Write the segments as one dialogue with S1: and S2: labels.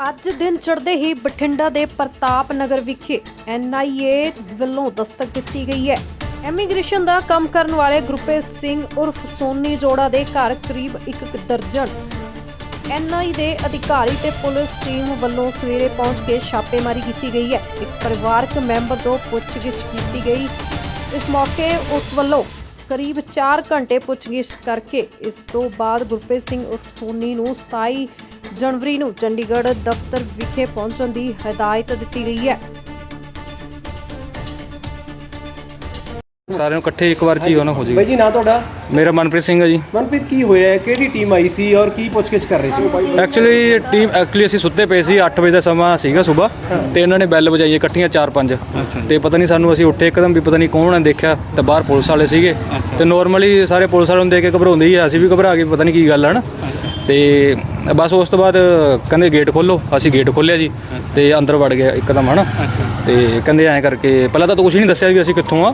S1: ਅੱਜ ਦਿਨ ਚੜ੍ਹਦੇ ਹੀ ਬਠਿੰਡਾ ਦੇ ਪ੍ਰਤਾਪ ਨਗਰ ਵਿਖੇ ਐਨਆਈਏ ਵੱਲੋਂ ਦਸਤਕ ਦਿੱਤੀ ਗਈ ਹੈ। ਇਮੀਗ੍ਰੇਸ਼ਨ ਦਾ ਕੰਮ ਕਰਨ ਵਾਲੇ ਗੁਰਪ੍ਰੀਤ ਸਿੰਘ ਉਰਫ ਸੋਨੀ ਜੋੜਾ ਦੇ ਘਰ ਕਰੀਬ ਇੱਕ ਕੁ ਦਰਜਨ। ਐਨਆਈ ਦੇ ਅਧਿਕਾਰੀ ਤੇ ਪੁਲਿਸ ਟੀਮ ਵੱਲੋਂ ਸਵੇਰੇ ਪਹੁੰਚ ਕੇ ਛਾਪੇਮਾਰੀ ਕੀਤੀ ਗਈ ਹੈ। ਇੱਕ ਪਰਿਵਾਰਕ ਮੈਂਬਰ ਤੋਂ ਪੁੱਛਗਿੱਛ ਕੀਤੀ ਗਈ। ਇਸ ਮੌਕੇ ਉਸ ਵੱਲੋਂ ਕਰੀਬ 4 ਘੰਟੇ ਪੁੱਛਗਿੱਛ ਕਰਕੇ ਇਸ ਤੋਂ ਬਾਅਦ ਗੁਰਪ੍ਰੀਤ ਸਿੰਘ ਉਰਫ ਸੋਨੀ ਨੂੰ 27 ਜਨਵਰੀ ਨੂੰ ਚੰਡੀਗੜ੍ਹ ਦਫ਼ਤਰ ਵਿਖੇ ਪਹੁੰਚਣ ਦੀ ਹਦਾਇਤ ਦਿੱਤੀ ਗਈ ਹੈ।
S2: ਸਾਰਿਆਂ ਨੂੰ ਇਕੱਠੇ ਇੱਕ ਵਾਰ ਚ ਹੀ ਉਹਨਾਂ ਹੋ
S3: ਬਾਈ
S2: ਜਾਏਗਾ
S3: ਜੀ ਨਾਂ ਤੁਹਾਡਾ?
S2: ਮੇਰਾ ਮਨਪ੍ਰੀਤ ਸਿੰਘ ਹੈ ਜੀ।
S3: ਮਨਪ੍ਰੀਤ ਕੀ ਹੋਇਆ ਹੈ? ਕਿਹੜੀ ਟੀਮ ਆਈ ਸੀ ਔਰ ਕੀ ਪੁੱਛਗਿੱਛ ਕਰ ਰਹੀ ਸੀ?
S2: ਐਕਚੁਅਲੀ ਟੀਮ ਐਕਚੁਅਲੀ ਅਸੀਂ ਸੁੱਤੇ ਪਏ ਸੀ 8 ਵਜੇ ਦਾ ਸਮਾਂ ਸੀਗਾ ਸਵੇਰ। ਤੇ ਇਹਨਾਂ ਨੇ ਬੈਲ ਵਜਾਈ ਇਕੱਠੀਆਂ 4-5 ਤੇ ਪਤਾ ਨਹੀਂ ਸਾਨੂੰ ਅਸੀਂ ਉੱਠੇ ਇੱਕਦਮ ਵੀ ਪਤਾ ਨਹੀਂ ਕੌਣ ਨੇ ਦੇਖਿਆ ਤੇ ਬਾਹਰ ਪੁਲਿਸ ਵਾਲੇ ਸੀਗੇ। ਤੇ ਨਾਰਮਲੀ ਸਾਰੇ ਪੁਲਿਸ ਵਾਲਿਆਂ ਨੂੰ ਦੇਖ ਕੇ ਘਬਰਾਉਂਦੇ ਹੀ ਆ ਅਸੀਂ ਵੀ ਘਬਰਾ ਗਏ ਪਤਾ ਨਹੀਂ ਕੀ ਗੱਲ ਹੈ ਨਾ। ਤੇ ਬਸ ਉਸ ਤੋਂ ਬਾਅਦ ਕਹਿੰਦੇ ਗੇਟ ਖੋਲੋ ਅਸੀਂ ਗੇਟ ਖੋਲਿਆ ਜੀ ਤੇ ਅੰਦਰ ਵੜ ਗਿਆ ਇੱਕਦਮ ਹਨਾ? ਤੇ ਕਹਿੰਦੇ ਐਂ ਕਰਕੇ ਪਹਿਲਾਂ ਤਾਂ ਕੁਝ ਨਹੀਂ ਦੱਸਿਆ ਵੀ ਅਸੀਂ ਕਿੱਥੋਂ ਆ।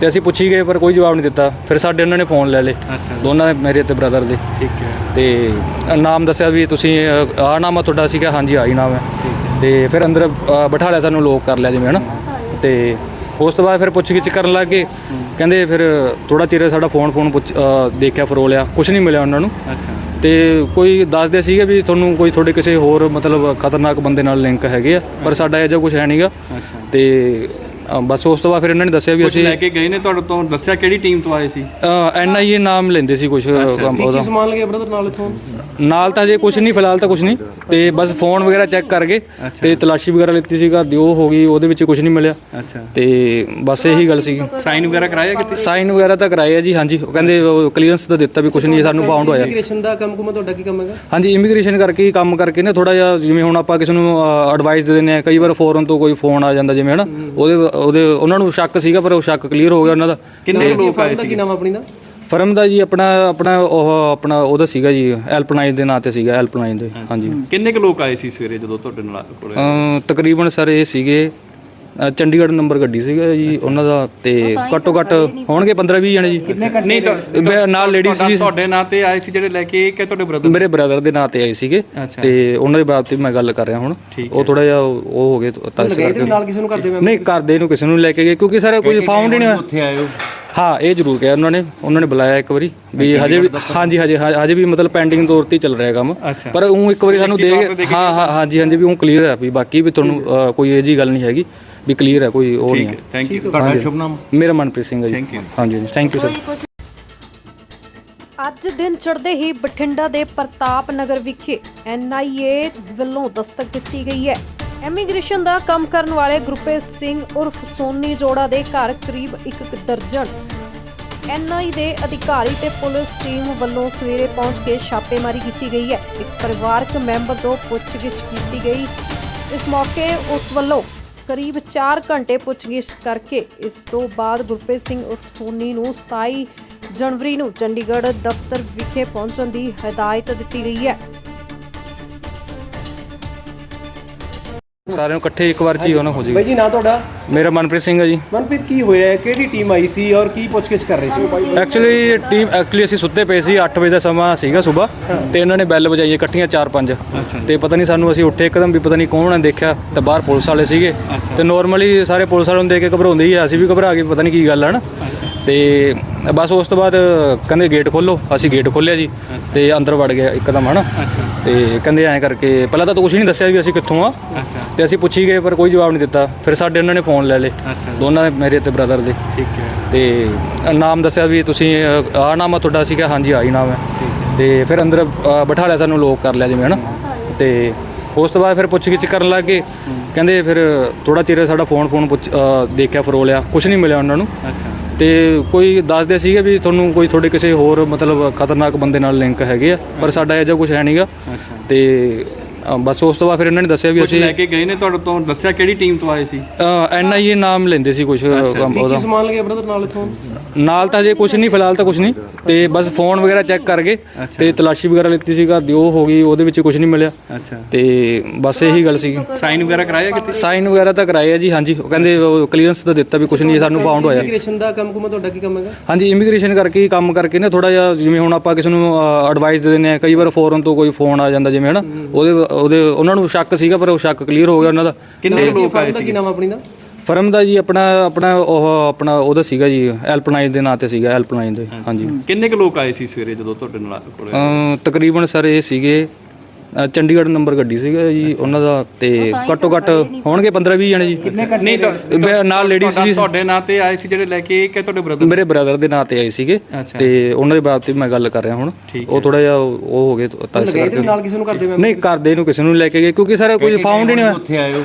S2: ਤੇ ਅਸੀਂ ਪੁੱਛੀ ਗਏ ਪਰ ਕੋਈ ਜਵਾਬ ਨਹੀਂ ਦਿੱਤਾ। ਫਿਰ ਸਾਡੇ ਉਹਨਾਂ ਨੇ ਫੋਨ ਲੈ ਲਏ। ਦੋਨਾਂ ਦੇ ਮੇਰੇ ਤੇ ਬ੍ਰਦਰ ਦੇ।
S3: ਠੀਕ ਹੈ।
S2: ਤੇ ਨਾਮ ਦੱਸਿਆ ਵੀ ਤੁਸੀਂ ਆਹ ਨਾਮ ਆ ਤੁਹਾਡਾ ਸੀਗਾ ਹਾਂਜੀ ਆਹੀ ਨਾਮ ਹੈ। ਤੇ ਫਿਰ ਅੰਦਰ ਬਿਠਾ ਲਿਆ ਸਾਨੂੰ ਲੋਕ ਕਰ ਲਿਆ ਜਿਵੇਂ ਹਨਾ? ਤੇ ਉਸ ਤੋਂ ਬਾਅਦ ਫਿਰ ਪੁੱਛ ਗਿੱਛ ਕਰਨ ਲੱਗ ਗਏ। ਕਹਿੰਦੇ ਫਿਰ ਥੋੜਾ ਚਿਰ ਸਾਡਾ ਫੋਨ ਫੋਨ ਦੇਖਿਆ ਫਰੋਲਿਆ ਕੁਝ ਨਹੀਂ ਮਿਲਿਆ ਉਹਨਾਂ ਨੂੰ।
S3: ਅੱਛਾ।
S2: ਤੇ ਕੋਈ ਦੱਸਦੇ ਸੀਗੇ ਵੀ ਤੁਹਾਨੂੰ ਕੋਈ ਤੁਹਾਡੇ ਕਿਸੇ ਹੋਰ ਮਤਲਬ ਖਤਰਨਾਕ ਬੰਦੇ ਨਾਲ ਲਿੰਕ ਹੈਗੇ ਆ ਪਰ ਸਾਡਾ ਇਹ ਜਿਹਾ ਕੁਝ ਹੈ ਨਹੀਂਗਾ ਤੇ ਅ, ਬਸ ਉਸ ਤੋਂ ਬਾਅਦ ਫਿਰ ਇਹਨਾਂ ਨੇ ਦੱਸਿਆ ਵੀ
S4: ਕੁਝ
S2: ਅਸੀਂ
S4: ਲੈ ਕੇ ਗਏ ਨੇ ਤੁਹਾਡੇ ਤੋਂ ਦੱਸਿਆ ਕਿਹੜੀ ਟੀਮ ਤੋਂ ਆਏ ਸੀ?
S2: ਐਨਆਈਏ ਨਾਮ ਲੈਂਦੇ ਸੀ ਕੁਝ
S3: ਕੀ
S2: ਉਹਦਾ।
S3: ਸਮਾਨ ਲਗੇ ਬ੍ਰਦਰ ਨਾਲ ਇਥੋਂ?
S2: ਨਾਲ ਤਾਂ ਜੇ ਕੁਝ ਨਹੀਂ ਫਿਲਹਾਲ ਤਾਂ ਕੁਝ ਨਹੀਂ। ਤੇ ਬਸ ਫੋਨ ਵਗੈਰਾ ਚੈੱਕ ਕਰ ਗਏ ਤੇ ਤਲਾਸ਼ੀ ਵਗੈਰਾ ਲਿੱਤੀ ਸੀ ਘਰ ਦੀ ਉਹ ਹੋ ਗਈ ਉਹਦੇ ਵਿੱਚ ਕੁਝ ਨਹੀਂ ਮਿਲਿਆ।
S4: ਅੱਛਾ।
S2: ਤੇ ਬਸ ਇਹੀ ਗੱਲ ਸੀ
S4: ਸਾਈਨ ਵਗੈਰਾ ਕਰਾਇਆ ਕਿਤੇ?
S2: ਸਾਈਨ ਵਗੈਰਾ ਤਾਂ ਕਰਾਏ ਆ ਜੀ ਹਾਂਜੀ। ਉਹ ਕਹਿੰਦੇ ਕਲੀਅਰੈਂਸ ਤਾਂ ਦਿੱਤਾ ਵੀ ਕੁਝ ਨਹੀਂ ਸਾਨੂੰ ਫਾਊਂਡ ਹੋਇਆ।
S3: ਇਮੀਗ੍ਰੇਸ਼ਨ ਦਾ ਕੰਮ ਕੁਮਾ ਤੁਹਾਡਾ ਕੀ ਕੰਮ ਹੈਗਾ?
S2: ਹਾਂਜੀ ਇਮੀਗ੍ਰੇਸ਼ਨ ਕਰਕੇ ਹੀ ਕੰਮ ਕਰਕੇ ਨਾ ਥੋੜਾ ਜਿਹਾ ਜਿਵੇਂ ਹੁਣ ਆਪਾਂ ਕਿਸੇ ਨੂੰ ਐਡਵਾਈਸ ਦੇ ਦਿੰਦੇ ਆ ਕਈ ਵਾਰ ਫੋਰਨ ਤੋਂ ਕੋਈ ਫੋਨ ਆ ਜਾਂਦਾ ਜਿਵੇਂ ਹਨਾ ਉਹਦੇ ਉਹਦੇ ਉਹਨਾਂ ਨੂੰ ਸ਼ੱਕ ਸੀਗਾ ਪਰ ਉਹ ਸ਼ੱਕ ਕਲੀਅਰ ਹੋ ਗਿਆ ਉਹਨਾਂ ਦਾ।
S4: ਕਿੰਨੇ ਲੋਕ ਆਏ
S3: ਦਾ ਕੀ ਨਾਮ ਆਪਣੀ ਦਾ?
S2: ਫਰਮ ਦਾ ਜੀ ਆਪਣਾ ਆਪਣਾ ਉਹ ਆਪਣਾ ਉਹਦਾ ਸੀਗਾ ਜੀ ਹੈਲਪਲਾਈਨ ਦੇ ਨਾਂ ਤੇ ਸੀਗਾ ਹੈਲਪਲਾਈਨ ਦੇ ਹਾਂਜੀ।
S4: ਕਿੰਨੇ ਕੁ ਲੋਕ ਆਏ ਸੀ ਸਵੇਰੇ ਜਦੋਂ ਤੁਹਾਡੇ ਨਾਲ ਕੋਲੇ?
S2: ਤਕਰੀਬਨ ਸਰ ਇਹ ਸੀਗੇ ਅ, ਚੰਡੀਗੜ੍ਹ ਨੰਬਰ ਗੱਡੀ ਸੀਗਾ ਜੀ ਉਹਨਾਂ ਦਾ ਤੇ ਘੱਟੋ ਘੱਟ ਹੋਣਗੇ 15 20 ਜਣੇ ਜੀ।
S4: ਨਹੀਂ
S2: ਮੈਂ ਨਾਲ ਲੇਡੀਜ਼ ਵੀ
S4: ਤੁਹਾਡੇ ਨਾਂ ਤੇ ਆਏ ਸੀ ਜਿਹੜੇ ਲੈ ਕੇ ਕਿ ਤੁਹਾਡੇ ਬ੍ਰਦਰ
S2: ਮੇਰੇ ਬ੍ਰਦਰ ਦੇ ਨਾਂ ਤੇ ਆਏ ਸੀਗੇ। ਤੇ ਉਹਨਾਂ ਦੇ ਬਾਬਤ ਮੈਂ ਗੱਲ ਕਰ ਰਿਹਾ ਹੁਣ। ਉਹ ਥੋੜਾ ਜਿਹਾ ਉਹ ਹੋ ਗਏ ਤਾਂ ਇਸ ਕਰਕੇ।
S3: ਨਾਲ ਕਿਸੇ ਨੂੰ ਕਰਦੇ ਮੈਂ
S2: ਨਹੀਂ ਕਰਦੇ ਨੂੰ ਕਿਸੇ ਨੂੰ ਲੈ ਕੇ ਗਏ ਕਿਉਂਕਿ ਸਰ ਕੋਈ ਫਾਊਂਡ ਹੀ ਨਹੀਂ ਹੋਇਆ।
S3: ਉੱਥੇ ਆਏ ਹੋ।
S2: ਹਾਂ ਇਹ ਜ਼ਰੂਰ ਕਿਹਾ ਉਹਨਾਂ ਨੇ। ਉਹਨਾਂ ਨੇ ਬੁਲਾਇਆ ਇੱਕ ਵਾਰੀ ਵੀ ਹਜੇ ਵੀ ਹਾਂਜੀ ਹਜੇ ਹਜੇ ਵੀ ਮਤਲਬ ਪੈਂਡਿੰਗ ਤੌਰ ਤੇ ਹੀ ਚੱਲ ਰਿਹਾ ਕੰਮ।
S4: ਅੱਛਾ।
S2: ਪਰ ਉਹ ਇੱਕ ਵਾਰੀ ਸਾਨੂੰ ਦੇ ਹਾਂ ਹਾਂ ਹਾਂਜੀ ਹਾਂਜੀ ਵੀ ਉਹ ਕਲੀਅਰ ਹੈ ਵੀ ਬਾਕੀ ਵੀ ਤੁਹਾਨੂੰ ਅ, ਕੋਈ ਇਹ ਜੀ ਗੱਲ ਨਹੀਂ ਹੈਗੀ। ਵੀ ਕਲੀਅਰ ਹੈ ਕੋਈ ਉਹ ਨਹੀਂ ਹੈ
S4: ਥੈਂਕ ਯੂ
S3: ਤੁਹਾਡਾ ਸ਼ੁਭ ਨਾਮ?
S2: ਮੇਰਾ ਮਨਪ੍ਰੀਤ ਸਿੰਘ ਹੈ ਜੀ।
S4: Thank you.
S2: ਹਾਂਜੀ ਥੈਂਕ ਯੂ ਸਰ
S1: ਅੱਜ ਦਿਨ ਚੜ੍ਹਦੇ ਹੀ ਬਠਿੰਡਾ ਦੇ ਪ੍ਰਤਾਪ ਨਗਰ ਵਿਖੇ ਐਨਆਈਏ ਵੱਲੋਂ ਦਸਤਕ ਦਿੱਤੀ ਗਈ ਹੈ। ਇਮੀਗ੍ਰੇਸ਼ਨ ਦਾ ਕੰਮ ਕਰਨ ਵਾਲੇ ਗੁਰਪ੍ਰੀਤ ਸਿੰਘ ਉਰਫ ਸੋਨੀ ਜੋੜਾ ਦੇ ਘਰ ਕਰੀਬ ਇੱਕ ਕੁ ਦਰਜਨ ਐਨਆਈ ਦੇ ਅਧਿਕਾਰੀ ਤੇ ਪੁਲਿਸ ਟੀਮ ਵੱਲੋਂ ਸਵੇਰੇ ਪਹੁੰਚ ਕੇ ਛਾਪੇਮਾਰੀ ਕੀਤੀ ਗਈ ਹੈ। ਇੱਕ ਪਰਿਵਾਰਕ ਮੈਂਬਰ ਤੋਂ ਪੁੱਛਗਿੱਛ ਕੀਤੀ ਗਈ। ਇਸ ਮੌਕੇ ਉਸ ਵੱਲੋਂ ਕਰੀਬ 4 ਘੰਟੇ ਪੁੱਛਗਿੱਛ ਕਰਕੇ ਇਸ ਤੋਂ ਬਾਅਦ ਗੁਰਪ੍ਰੀਤ ਸਿੰਘ ਉਰਫ ਸੋਨੀ ਨੂੰ 27 ਜਨਵਰੀ ਨੂੰ ਚੰਡੀਗੜ੍ਹ ਦਫ਼ਤਰ ਵਿਖੇ ਪਹੁੰਚਣ ਦੀ ਹਦਾਇਤ ਦਿੱਤੀ ਗਈ ਹੈ।
S2: ਸਾਰਿਆਂ ਨੂੰ ਇਕੱਠੇ ਇੱਕ ਵਾਰ ਚ ਹੀ ਉਹਨਾਂ ਹੋ ਜਾਏਗਾ।
S3: ਬਾਈ ਜੀ ਨਾਂ ਤੁਹਾਡਾ?
S2: ਮੇਰਾ ਮਨਪ੍ਰੀਤ ਸਿੰਘ ਹੈ ਜੀ।
S3: ਮਨਪ੍ਰੀਤ ਕੀ ਹੋਇਆ? ਹੈ? ਕਿਹੜੀ ਟੀਮ ਆਈ ਸੀ ਔਰ ਕੀ ਪੁੱਛਗਿੱਛ ਕਰ ਰਹੀ ਸੀ
S2: ਐਕਚੁਅਲੀ ਟੀਮ ਐਕਚੁਅਲੀ ਅਸੀਂ ਸੁੱਤੇ ਪਏ ਸੀ 8 ਵਜੇ ਦਾ ਸਮਾਂ ਸੀਗਾ ਸਵੇਰ। ਤੇ ਇਹਨਾਂ ਨੇ ਬੈਲ ਵਜਾਈ ਇਕੱਠੀਆਂ 4-5 ਤੇ ਪਤਾ ਨਹੀਂ ਸਾਨੂੰ ਅਸੀਂ ਉੱਠੇ ਇੱਕਦਮ ਵੀ ਪਤਾ ਨਹੀਂ ਕੌਣ ਨੇ ਦੇਖਿਆ ਤੇ ਬਾਹਰ ਪੁਲਿਸ ਵਾਲੇ ਸੀਗੇ। ਤੇ ਨਾਰਮਲੀ ਸਾਰੇ ਪੁਲਿਸ ਵਾਲਿਆਂ ਨੂੰ ਦੇਖ ਕੇ ਘਬਰਾਉਂਦੇ ਹੀ ਆ ਅਸੀਂ ਵੀ ਘਬਰਾ ਗਏ ਪਤਾ ਨਹੀਂ ਕੀ ਗੱਲ ਹੈ ਨਾ। ਤੇ ਬਸ ਉਸ ਤੋਂ ਬਾਅਦ ਕਹਿੰਦੇ ਗੇਟ ਖੋਲੋ ਅਸੀਂ ਗੇਟ ਖੋਲਿਆ ਜੀ ਤੇ ਅੰਦਰ ਵੜ ਗਿਆ ਇੱਕਦਮ ਹਨਾ? ਤੇ ਕਹਿੰਦੇ ਐਂ ਕਰਕੇ ਪਹਿਲਾਂ ਤਾਂ ਕੁਝ ਨਹੀਂ ਦੱਸਿਆ ਵੀ ਅਸੀਂ ਕਿੱਥੋਂ ਆ ਤੇ ਅਸੀਂ ਪੁੱਛੀ ਗਏ ਪਰ ਕੋਈ ਜਵਾਬ ਨਹੀਂ ਦਿੱਤਾ। ਫਿਰ ਸਾਡੇ ਉਹਨਾਂ ਨੇ ਫੋਨ ਲੈ ਲਏ ਦੋਨਾਂ ਦੇ ਮੇਰੇ ਤੇ ਬ੍ਰਦਰ ਦੇ।
S4: ਠੀਕ ਹੈ।
S2: ਤੇ ਨਾਮ ਦੱਸਿਆ ਵੀ ਤੁਸੀਂ ਆਹ ਨਾਮ ਆ ਤੁਹਾਡਾ ਸੀਗਾ ਹਾਂਜੀ ਆਹੀ ਨਾਮ ਹੈ। ਤੇ ਫਿਰ ਅੰਦਰ ਬਿਠਾ ਲਿਆ ਸਾਨੂੰ ਲੋਕ ਕਰ ਲਿਆ ਜਿਵੇਂ ਹਨਾ? ਤੇ ਉਸ ਤੋਂ ਬਾਅਦ ਫਿਰ ਪੁੱਛ ਗਿੱਛ ਕਰਨ ਲੱਗ ਗਏ। ਕਹਿੰਦੇ ਫਿਰ ਥੋੜਾ ਚਿਰ ਸਾਡਾ ਫੋਨ ਫੋਨ ਦੇਖਿਆ ਫਰੋਲਿਆ। ਕੁਝ ਨਹੀਂ ਮਿਲਿਆ ਉਹਨਾਂ ਨੂੰ।
S4: ਅੱਛਾ।
S2: ਤੇ ਕੋਈ ਦੱਸਦੇ ਸੀਗੇ ਵੀ ਤੁਹਾਨੂੰ ਕੋਈ ਤੁਹਾਡੇ ਕਿਸੇ ਹੋਰ ਮਤਲਬ ਖਤਰਨਾਕ ਬੰਦੇ ਨਾਲ ਲਿੰਕ ਹੈਗੇ ਆ ਪਰ ਸਾਡਾ ਇਹ ਜਿਹਾ ਕੁਝ ਹੈ ਨਹੀਂਗਾ ਤੇ ਅ, ਬਸ ਉਸ ਤੋਂ ਬਾਅਦ ਫਿਰ ਇਹਨਾਂ ਨੇ ਦੱਸਿਆ ਵੀ
S4: ਕੁਝ
S2: ਅਸੀਂ
S4: ਲੈ ਕੇ ਗਏ ਨੇ ਤੁਹਾਡੇ ਤੋਂ ਦੱਸਿਆ ਕਿਹੜੀ ਟੀਮ ਤੋਂ ਆਏ ਸੀ?
S2: ਐਨਆਈਏ ਨਾਮ ਲੈਂਦੇ ਸੀ ਕੁਝ
S3: ਕੀ ਕੀ ਸਮਾਨ ਲਗੇ ਬ੍ਰਦਰ ਨਾਲ ਇਥੋਂ?
S2: ਨਾਲ ਤਾਂ ਜੇ ਕੁਝ ਨਹੀਂ ਫਿਲਹਾਲ ਤਾਂ ਕੁਝ ਨਹੀਂ। ਤੇ ਬਸ ਫੋਨ ਵਗੈਰਾ ਚੈੱਕ ਕਰ ਗਏ ਤੇ ਤਲਾਸ਼ੀ ਵਗੈਰਾ ਲਿੱਤੀ ਸੀ ਘਰ ਦੀ ਉਹ ਹੋ ਗਈ ਉਹਦੇ ਵਿੱਚ ਕੁਝ ਨਹੀਂ ਮਿਲਿਆ।
S4: ਅੱਛਾ।
S2: ਤੇ ਬਸ ਇਹੀ ਗੱਲ ਸੀ
S4: ਸਾਈਨ ਵਗੈਰਾ ਕਰਾਇਆ ਕਿਤੇ?
S2: ਸਾਈਨ ਵਗੈਰਾ ਤਾਂ ਕਰਾਏ ਆ ਜੀ ਹਾਂਜੀ। ਉਹ ਕਹਿੰਦੇ ਕਲੀਅਰੈਂਸ ਤਾਂ ਦਿੱਤਾ ਵੀ ਕੁਝ ਨਹੀਂ ਸਾਨੂੰ ਫਾਊਂਡ ਹੋਇਆ।
S3: ਇਮੀਗ੍ਰੇਸ਼ਨ ਦਾ ਕੰਮ ਕੁਮਾ ਤੁਹਾਡਾ ਕੀ ਕੰਮ ਹੈਗਾ?
S2: ਹਾਂਜੀ ਇਮੀਗ੍ਰੇਸ਼ਨ ਕਰਕੇ ਹੀ ਕੰਮ ਕਰਕੇ ਨਾ ਥੋੜਾ ਜਿਹਾ ਜਿਵੇਂ ਹੁਣ ਆਪਾਂ ਕਿਸੇ ਨੂੰ ਐਡਵਾਈਸ ਦੇ ਦਿੰਦੇ ਆ ਕਈ ਵਾਰ ਫੋਰਨ ਤੋਂ ਕੋਈ ਫੋਨ ਆ ਜਾਂਦਾ ਜਿਵੇਂ ਹਨਾ ਉਹਦੇ ਉਹਦੇ ਉਹਨਾਂ ਨੂੰ ਸ਼ੱਕ ਸੀਗਾ ਪਰ ਉਹ ਸ਼ੱਕ ਕਲੀਅਰ ਹੋ ਗਿਆ ਉਹਨਾਂ ਦਾ।
S4: ਕਿੰਨੇ ਲੋਕ ਆਏ
S3: ਕੀ
S4: ਸੀ?
S3: ਨਾਮ ਆਪਣੀ ਦਾ?
S2: ਫਰਮ ਦਾ ਜੀ ਆਪਣਾ ਆਪਣਾ ਉਹ ਆਪਣਾ ਉਹਦਾ ਸੀਗਾ ਜੀ ਹੈਲਪਲਾਈਨ ਦੇ ਨਾਂ ਤੇ ਸੀਗਾ ਹੈਲਪਲਾਈਨ ਦੇ ਹਾਂਜੀ।
S4: ਕਿੰਨੇ ਕੁ ਲੋਕ ਆਏ ਸੀ ਸਵੇਰੇ ਜਦੋਂ ਤੁਹਾਡੇ ਨਾਲ ਕੋਲੇ?
S2: ਤਕਰੀਬਨ ਸਰ ਇਹ ਸੀਗੇ ਅ, ਚੰਡੀਗੜ੍ਹ ਨੰਬਰ ਗੱਡੀ ਸੀਗਾ ਜੀ ਉਹਨਾਂ ਦਾ ਤੇ ਘੱਟੋ ਘੱਟ ਹੋਣਗੇ 15 20 ਜਣੇ ਜੀ।
S4: ਨਹੀਂ ਤਾਂ-
S2: ਮੈਂ ਨਾਲ ਲੇਡੀਜ਼ ਵੀ
S4: ਤੁਹਾਡੇ ਨਾਂ ਤੇ ਆਏ ਸੀ ਜਿਹੜੇ ਲੈ ਕੇ ਕਿ ਤੁਹਾਡੇ ਬ੍ਰਦਰ
S2: ਮੇਰੇ ਬ੍ਰਦਰ ਦੇ ਨਾਂ ਤੇ ਆਏ ਸੀਗੇ।
S4: ਅੱਛਾ।
S2: ਤੇ ਉਹਨਾਂ ਦੇ ਬਾਬਤ ਵੀ ਮੈਂ ਗੱਲ ਕਰ ਰਿਹਾ ਹੁਣ। ਉਹ ਥੋੜਾ ਜਿਹਾ ਉਹ ਹੋ ਗਏ ਤਾਂ ਇਸ
S3: ਇਹਦੇ
S2: ਕਰਕੇ।
S3: ਨਾਲ ਕਿਸੇ ਨੂੰ ਕਰਦੇ ਮੈਂ
S2: ਨਹੀਂ ਕਰਦੇ ਨੂੰ ਕਿਸੇ ਨੂੰ ਲੈ ਕੇ ਗਏ ਕਿਉਂਕਿ ਸਰ ਕੋਈ ਫਾਊਂਡ ਹੀ ਨਹੀਂ ਹੋਇਆ।
S3: ਉੱਥੇ ਆਏ ਹੋ।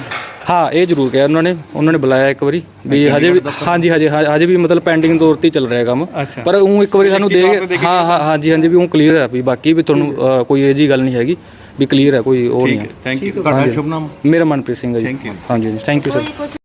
S2: ਹਾਂ ਇਹ ਜ਼ਰੂਰ ਕਿਹਾ ਉਹਨਾਂ ਨੇ। ਉਹਨਾਂ ਨੇ ਬੁਲਾਇਆ ਇੱਕ ਵਾਰੀ ਵੀ ਹਜੇ ਵੀ ਹਾਂਜੀ ਹਜੇ ਹਜੇ ਵੀ ਮਤਲਬ ਪੈਂਡਿੰਗ ਤੌਰ ਤੇ ਹੀ ਚੱਲ ਰਿਹਾ ਕੰਮ।
S4: ਅੱਛਾ।
S2: ਪਰ ਉਹ ਇੱਕ ਵਾਰੀ ਸਾਨੂੰ ਦੇ ਹਾਂ ਹਾਂ ਹਾਂਜੀ ਹਾਂਜੀ ਵੀ ਉਹ ਕਲੀਅਰ ਹੈ ਵੀ ਬਾਕੀ ਵੀ ਤੁਹਾਨੂੰ ਅ, ਕੋਈ ਇਹ ਜੀ ਗੱਲ ਨਹੀਂ ਹੈਗੀ। ਵੀ ਕਲੀਅਰ ਹੈ ਕੋਈ ਉਹ ਨਹੀਂ ਹੈ
S4: ਥੈਂਕ ਯੂ
S3: ਤੁਹਾਡਾ ਸ਼ੁਭ ਨਾਮ?
S2: ਮੇਰਾ ਮਨਪ੍ਰੀਤ ਸਿੰਘ ਹੈ ਜੀ।
S4: Thank you.
S2: ਹਾਂਜੀ ਥੈਂਕ ਯੂ ਸਰ